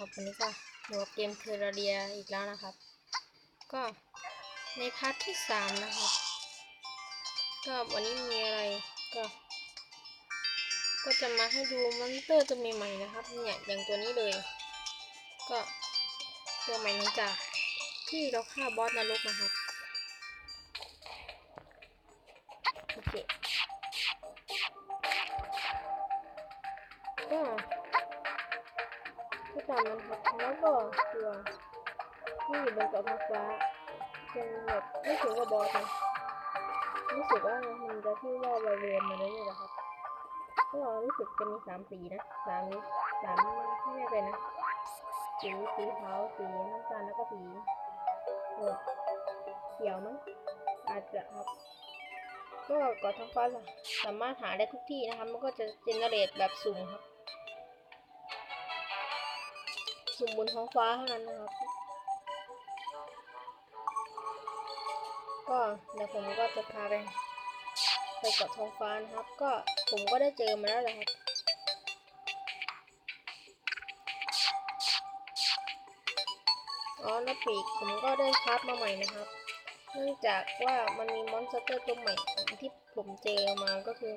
ครับวันนี้ก็อยู่กับเกมเทอร์เรียอีกแล้วนะครับ ก็ในพาร์ทที่สามนะครับ ก็วันนี้มีอะไรก็ ก็จะมาให้ดูมอนสเตอร์ตัวใหม่ๆนะครับ เนี่ยอย่างตัวนี้เลย ก็ตัวใหม่หลังจากที่เราฆ่าบอสนรกนะครับโอเคก็ ก็ตามนั้นครับแล้วก็ตัวที่อยู่บนเกาะท้องฟ้าเป็นแบบไม่ถึงกับบอสนะรู้สึกว่ามันจะชื่ว่าไวเวนมาเลยๆนะครับก็รู้สึกจะมีสามสีนะสามสีสามไม่แน่ใจนะสีสีขาวสีน้ำตาลแล้วก็สีเออเขียวมั้งอาจจะครับก็เกาะท้องฟ้าสามารถหาได้ทุกที่นะครับ มันก็จะเจเนเรตแบบสุ่มครับ สุ่มบนท้องฟ้าเท่านั้นนะครับ ก็เดี๋ยวผมก็จะพาไปไปเกาะท้องฟ้านะครับ ก็ผมก็ได้เจอมาแล้วแหละครับอ๋อแล้วปีกผมก็ได้คราฟมาใหม่นะครับ เนื่องจากว่ามันมีมอนสเตอร์ตัวใหม่ที่ผมเจอมาก็คือ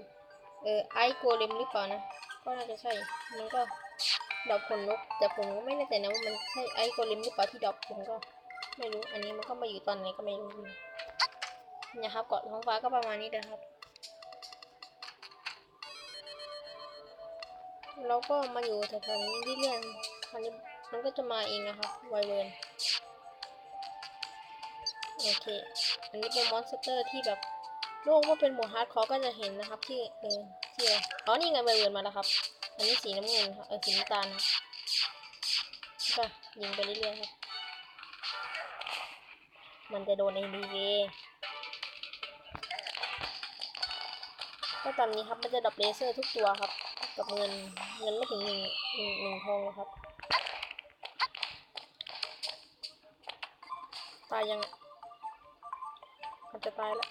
เออไอโกเลมหรือเปล่านะ ก็น่าจะใช่ มันก็ ดอกขนนกแต่ผมก็ไม่แน่ใจนะว่ามันใช่ไอโกเลมหรือเปล่าที่ดอกผมก็ ไม่รู้อันนี้มันก็มาอยู่ตอนไหนก็ไม่รู้นี่ยครับเกาะท้องฟ้าก็ประมาณนี้นะครับแล้วก็มาอยู่แถวๆนี้เรื่อยๆคราวนี้มันก็จะมาเองนะครับไวเวิร์นโอเค อันนี้เป็นมอนสเตอร์ที่แบบ โลกว่าเป็นหมวดฮาร์ดคอร์ก็จะเห็นนะครับ ที่เออที่อ๋อนี่ไงไวเวิร์นมาแล้วครับ อันนี้สีน้ำเงินครับเออสีน้ำตาลครับก็ยิงไปเรื่อยๆครับ มันจะโดนไอ้ดีเวก็ตอนนี้ครับมันจะดับเลเซอร์ทุกตัวครับ กับเงินเงินไม่ถึงหนึ่งหนึ่งหนึ่งทองนะครับ ตายยัง มันจะตายแล้ว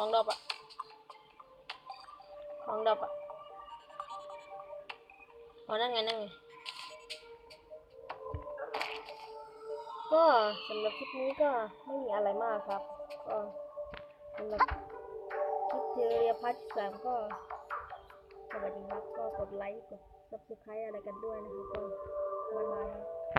ของดอบอะของดอบอะอ๋อนั่นไงนั่นไง ก็สำหรับคลิปนี้ก็ไม่มีอะไรมากครับ ก็สำหรับคลิปเทอเรียพาร์ทที่สามก็สวัสดีครับ ก็กดไลค์ กด subscribe อะไรกันด้วยนะครับก็บ๊ายบายครับ